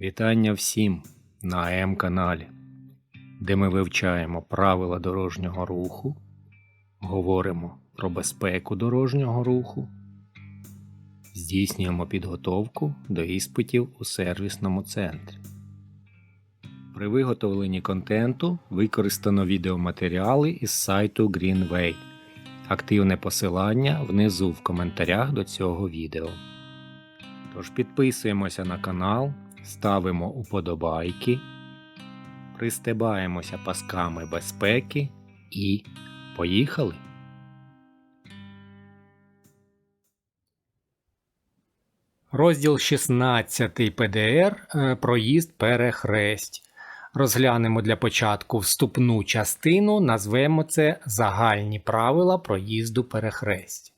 Вітання всім на М-каналі, де ми вивчаємо правила дорожнього руху, говоримо про безпеку дорожнього руху, здійснюємо підготовку до іспитів у сервісному центрі. При виготовленні контенту використано відеоматеріали із сайту Greenway. Активне посилання внизу в коментарях до цього відео. Тож підписуємося на канал, ставимо уподобайки, пристебаємося пасками безпеки і поїхали! Розділ 16 ПДР е, Проїзд перехресть. Розглянемо для початку вступну частину, назвемо це Загальні правила проїзду перехресть.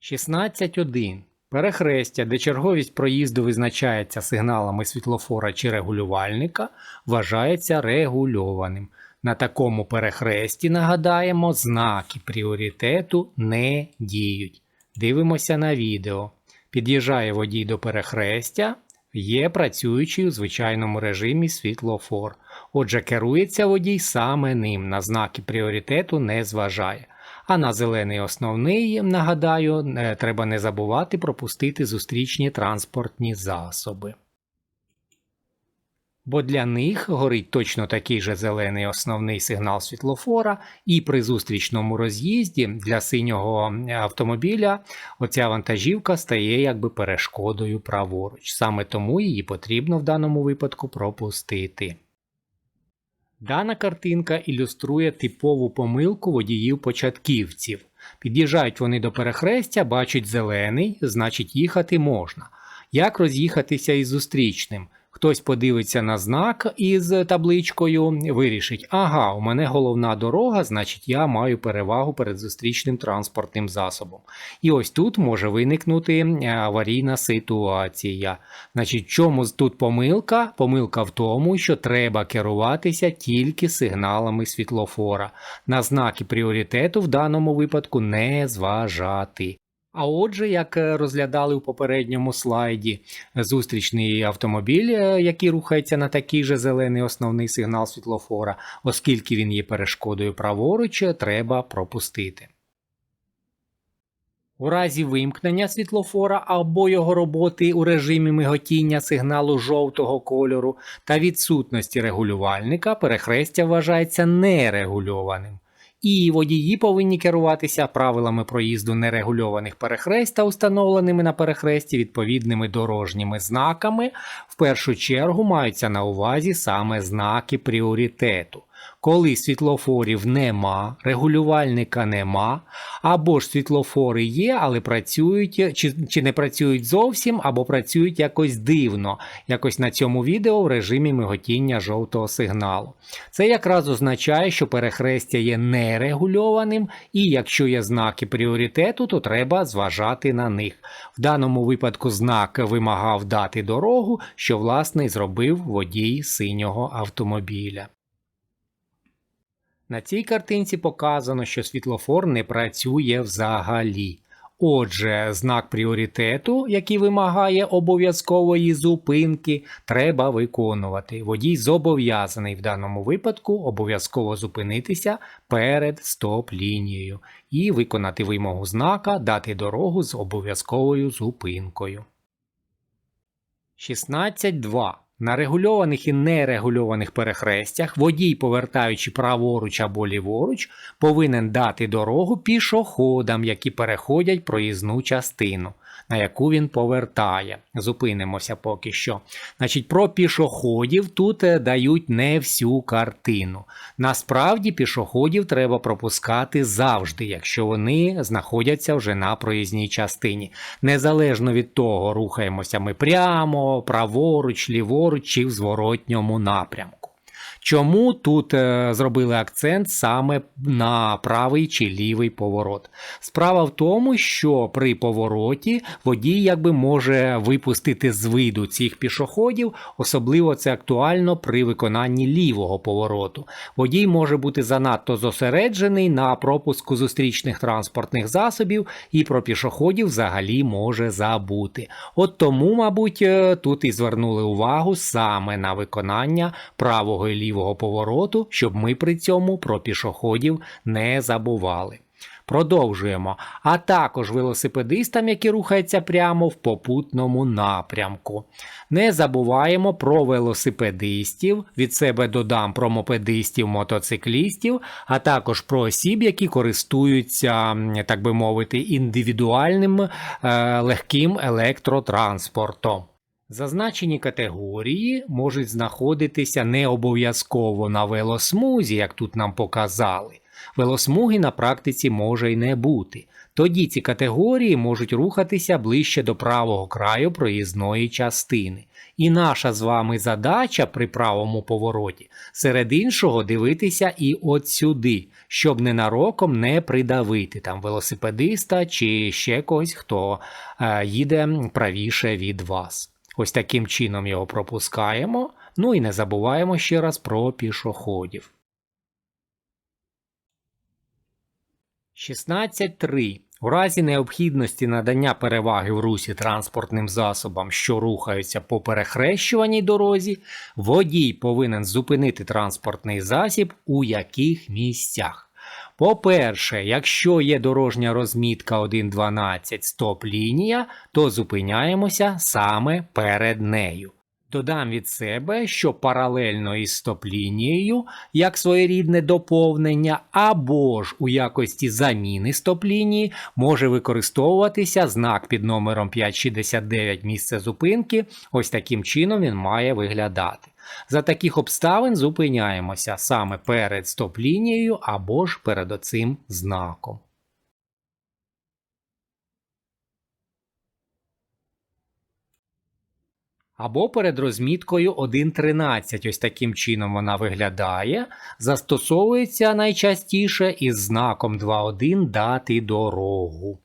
16.1. Перехрестя, де черговість проїзду визначається сигналами світлофора чи регулювальника, вважається регульованим. На такому перехресті, нагадаємо, знаки пріоритету не діють. Дивимося на відео. Під'їжджає водій до перехрестя, є працюючий у звичайному режимі світлофор. Отже, керується водій саме ним, на знаки пріоритету не зважає. А на зелений основний, нагадаю, треба не забувати пропустити зустрічні транспортні засоби. Бо для них горить точно такий же зелений основний сигнал світлофора, і при зустрічному роз'їзді для синього автомобіля оця вантажівка стає якби перешкодою праворуч. Саме тому її потрібно в даному випадку пропустити. Дана картинка ілюструє типову помилку водіїв-початківців. Під'їжджають вони до перехрестя, бачать зелений, значить їхати можна. Як роз'їхатися із зустрічним? Хтось подивиться на знак із табличкою, вирішить, ага, у мене головна дорога, значить я маю перевагу перед зустрічним транспортним засобом. І ось тут може виникнути аварійна ситуація. Значить, чому тут помилка? Помилка в тому, що треба керуватися тільки сигналами світлофора. На знаки пріоритету в даному випадку не зважати. А отже, як е, розглядали у попередньому слайді, зустрічний автомобіль, е, який рухається на такий же зелений основний сигнал світлофора, оскільки він є перешкодою праворуч, треба пропустити. У разі вимкнення світлофора або його роботи у режимі миготіння сигналу жовтого кольору та відсутності регулювальника перехрестя вважається нерегульованим. І водії повинні керуватися правилами проїзду нерегульованих перехресть та установленими на перехресті відповідними дорожніми знаками. В першу чергу маються на увазі саме знаки пріоритету. Коли світлофорів нема, регулювальника нема, або ж світлофори є, але працюють чи, чи не працюють зовсім, або працюють якось дивно, якось на цьому відео в режимі миготіння жовтого сигналу. Це якраз означає, що перехрестя є нерегульованим, і якщо є знаки пріоритету, то треба зважати на них. В даному випадку знак вимагав дати дорогу, що власне зробив водій синього автомобіля. На цій картинці показано, що світлофор не працює взагалі. Отже, знак пріоритету, який вимагає обов'язкової зупинки, треба виконувати. Водій зобов'язаний в даному випадку обов'язково зупинитися перед стоп-лінією і виконати вимогу знака дати дорогу з обов'язковою зупинкою. 16.2 на регульованих і нерегульованих перехрестях водій, повертаючи праворуч або ліворуч, повинен дати дорогу пішоходам, які переходять проїзну частину, на яку він повертає. Зупинимося поки що. Значить, Про пішоходів тут е, дають не всю картину. Насправді, пішоходів треба пропускати завжди, якщо вони знаходяться вже на проїзній частині. Незалежно від того, рухаємося ми прямо, праворуч, ліворуч чи в зворотньому напрямку. Чому тут е, зробили акцент саме на правий чи лівий поворот? Справа в тому, що при повороті водій якби може випустити з виду цих пішоходів, особливо це актуально при виконанні лівого повороту. Водій може бути занадто зосереджений на пропуску зустрічних транспортних засобів і про пішоходів взагалі може забути. От тому, мабуть, е, тут і звернули увагу саме на виконання правого і лівого повороту, щоб ми при цьому про пішоходів не забували. Продовжуємо. А також велосипедистам, які рухаються прямо в попутному напрямку. Не забуваємо про велосипедистів, від себе додам про мопедистів, мотоциклістів, а також про осіб, які користуються, так би мовити, індивідуальним е, легким електротранспортом. Зазначені категорії можуть знаходитися не обов'язково на велосмузі, як тут нам показали. Велосмуги на практиці може й не бути. Тоді ці категорії можуть рухатися ближче до правого краю проїзної частини. І наша з вами задача при правому повороті серед іншого дивитися і от сюди, щоб ненароком не придавити там велосипедиста чи ще когось, хто е, їде правіше від вас. Ось таким чином його пропускаємо. Ну і не забуваємо ще раз про пішоходів. 16.3. У разі необхідності надання переваги в русі транспортним засобам, що рухаються по перехрещуваній дорозі, водій повинен зупинити транспортний засіб у яких місцях. По-перше, якщо є дорожня розмітка 1.12 стоп-лінія, то зупиняємося саме перед нею. Додам від себе, що паралельно із стоп-лінією, як своєрідне доповнення, або ж у якості заміни стоп-лінії може використовуватися знак під номером 569 місце зупинки. Ось таким чином він має виглядати. За таких обставин зупиняємося саме перед стоп-лінією або ж перед оцим знаком. Або перед розміткою 1.13. Ось таким чином вона виглядає. Застосовується найчастіше із знаком 2.1 дати дорогу.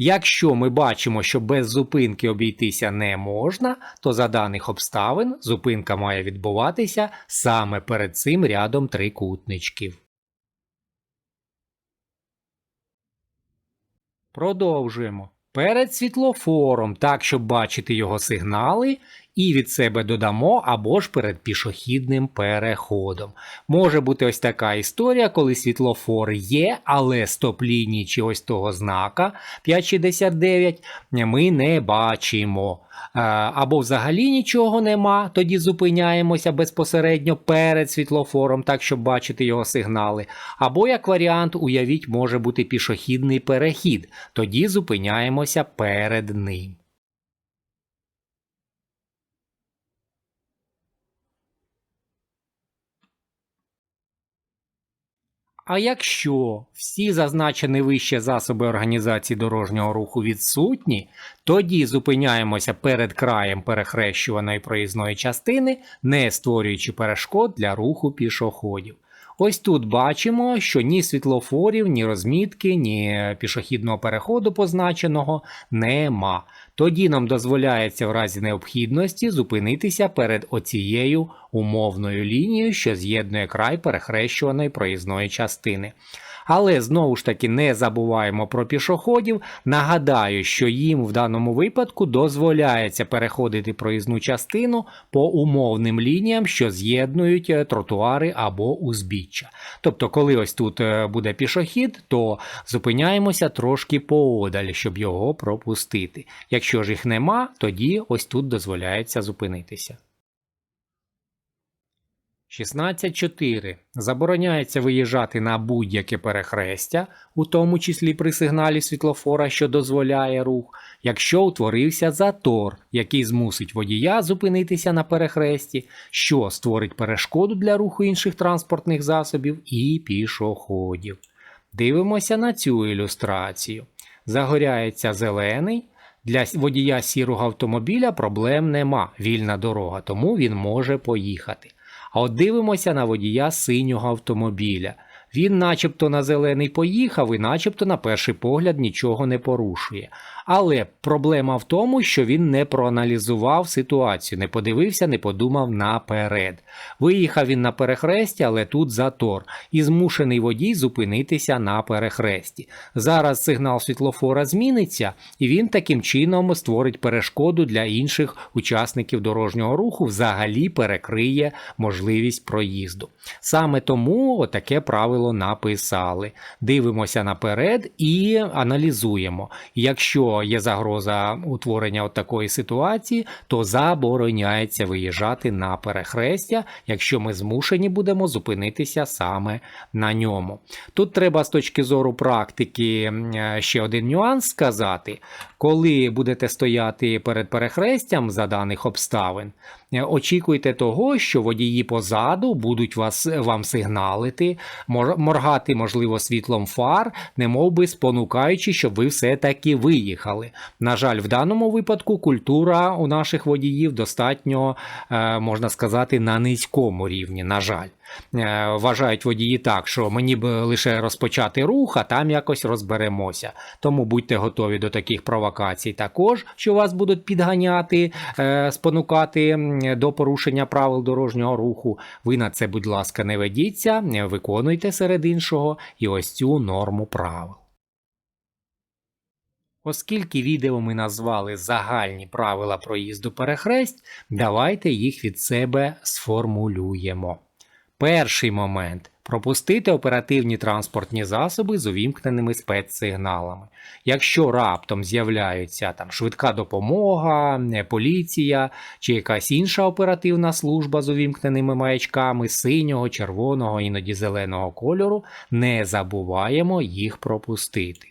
Якщо ми бачимо, що без зупинки обійтися не можна, то за даних обставин зупинка має відбуватися саме перед цим рядом трикутничків. Продовжуємо. Перед світлофором, так, щоб бачити його сигнали, і від себе додамо або ж перед пішохідним переходом. Може бути ось така історія, коли світлофор є, але стоп-лінії чи ось того знака 569 ми не бачимо. Е, або взагалі нічого нема, тоді зупиняємося безпосередньо перед світлофором, так щоб бачити його сигнали. Або, як варіант, уявіть, може бути пішохідний перехід, тоді зупиняємося перед ним. А якщо всі зазначені вище засоби організації дорожнього руху відсутні, тоді зупиняємося перед краєм перехрещуваної проїзної частини, не створюючи перешкод для руху пішоходів. Ось тут бачимо, що ні світлофорів, ні розмітки, ні пішохідного переходу позначеного нема. Тоді нам дозволяється в разі необхідності зупинитися перед оцією умовною лінією, що з'єднує край перехрещуваної проїзної частини. Але знову ж таки не забуваємо про пішоходів. Нагадаю, що їм в даному випадку дозволяється переходити проїзну частину по умовним лініям, що з'єднують е, тротуари або узбіччя. Тобто, коли ось тут е, буде пішохід, то зупиняємося трошки поодаль, щоб його пропустити. Якщо ж їх нема, тоді ось тут дозволяється зупинитися. 16.4. Забороняється виїжджати на будь-яке перехрестя, у тому числі при сигналі світлофора, що дозволяє рух, якщо утворився затор, який змусить водія зупинитися на перехресті, що створить перешкоду для руху інших транспортних засобів і пішоходів. Дивимося на цю ілюстрацію. Загоряється зелений. Для водія сірого автомобіля проблем нема, вільна дорога, тому він може поїхати. А от дивимося на водія синього автомобіля. Він начебто на зелений поїхав і начебто на перший погляд нічого не порушує. Але проблема в тому, що він не проаналізував ситуацію, не подивився, не подумав наперед. Виїхав він на перехресті, але тут затор, і змушений водій зупинитися на перехресті. Зараз сигнал світлофора зміниться, і він таким чином створить перешкоду для інших учасників дорожнього руху, взагалі перекриє можливість проїзду. Саме тому таке правило написали. Дивимося наперед і аналізуємо. Якщо є загроза утворення от такої ситуації, то забороняється виїжджати на перехрестя, якщо ми змушені будемо зупинитися саме на ньому. Тут треба з точки зору практики ще один нюанс сказати. Коли будете стояти перед перехрестям за даних обставин, очікуйте того, що водії позаду будуть вас, вам сигналити, мор- моргати, можливо, світлом фар, немов би спонукаючи, щоб ви все-таки виїхали. На жаль, в даному випадку культура у наших водіїв достатньо, е, можна сказати, на низькому рівні. На жаль. Е, Вважають водії так, що мені б лише розпочати рух, а там якось розберемося. Тому будьте готові до таких провокацій також, що вас будуть підганяти, е, спонукати до порушення правил дорожнього руху. Ви на це, будь ласка, не ведіться, е, виконуйте серед іншого і ось цю норму правил. Оскільки відео ми назвали загальні правила проїзду перехресть, давайте їх від себе сформулюємо. Перший момент пропустити оперативні транспортні засоби з увімкненими спецсигналами. Якщо раптом з'являються там швидка допомога, е, поліція чи якась інша оперативна служба з увімкненими маячками синього, червоного, іноді зеленого кольору, не забуваємо їх пропустити.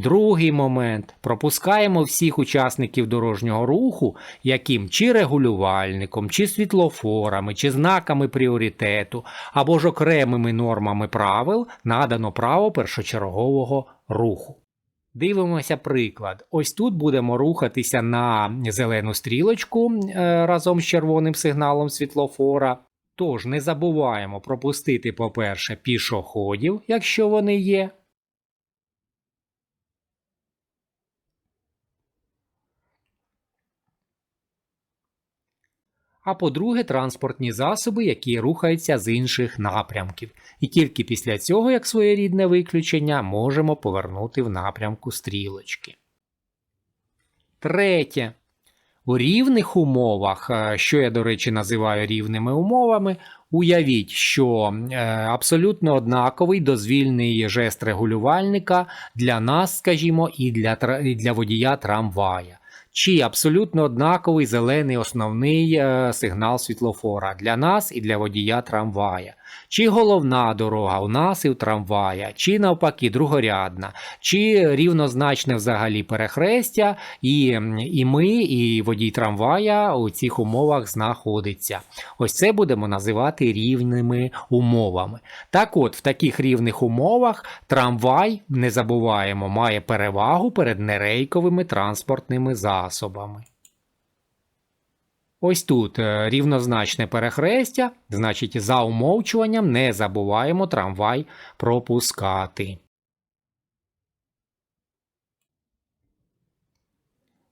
Другий момент пропускаємо всіх учасників дорожнього руху, яким чи регулювальником, чи світлофорами, чи знаками пріоритету, або ж окремими нормами правил надано право першочергового руху. Дивимося приклад. Ось тут будемо рухатися на зелену стрілочку е, разом з червоним сигналом світлофора. Тож не забуваємо пропустити, по-перше, пішоходів, якщо вони є. А по-друге, транспортні засоби, які рухаються з інших напрямків. І тільки після цього, як своєрідне виключення, можемо повернути в напрямку стрілочки. Третє. У рівних умовах, е, що я, до речі, називаю рівними умовами, уявіть, що е, абсолютно однаковий дозвільний жест регулювальника для нас, скажімо, і для, і для водія трамвая. Чи абсолютно однаковий зелений основний е, сигнал світлофора для нас і для водія трамвая. Чи головна дорога у нас і у трамвая, чи навпаки другорядна, чи рівнозначне взагалі перехрестя, і, і ми, і водій трамвая у цих умовах знаходиться. Ось це будемо називати рівними умовами. Так от, в таких рівних умовах трамвай, не забуваємо, має перевагу перед нерейковими транспортними засобами. Ось тут е, рівнозначне перехрестя, значить, за умовчуванням не забуваємо трамвай пропускати.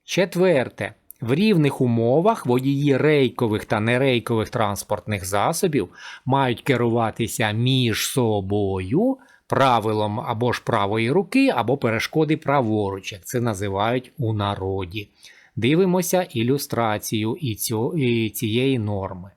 Четверте. В рівних умовах водії рейкових та нерейкових транспортних засобів мають керуватися між собою правилом або ж правої руки, або перешкоди праворуч, як це називають у народі. Дивимося ілюстрацію і, цю, і цієї норми.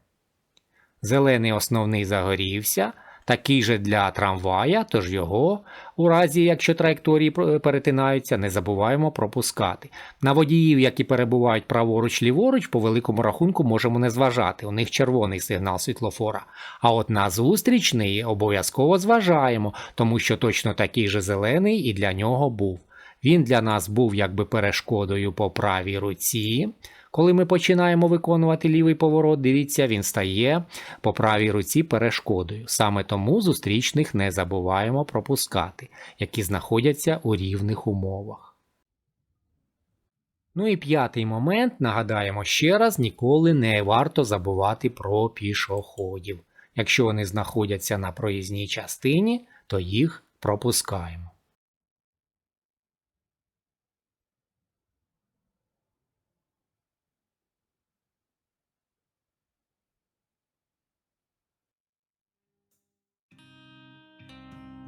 Зелений основний загорівся, такий же для трамвая, тож його, у разі якщо траєкторії перетинаються, не забуваємо пропускати. На водіїв, які перебувають праворуч-ліворуч, по великому рахунку можемо не зважати, у них червоний сигнал світлофора. А от на зустрічний обов'язково зважаємо, тому що точно такий же зелений і для нього був. Він для нас був якби перешкодою по правій руці. Коли ми починаємо виконувати лівий поворот, дивіться, він стає по правій руці перешкодою. Саме тому зустрічних не забуваємо пропускати, які знаходяться у рівних умовах. Ну і п'ятий момент, нагадаємо ще раз, ніколи не варто забувати про пішоходів. Якщо вони знаходяться на проїзній частині, то їх пропускаємо.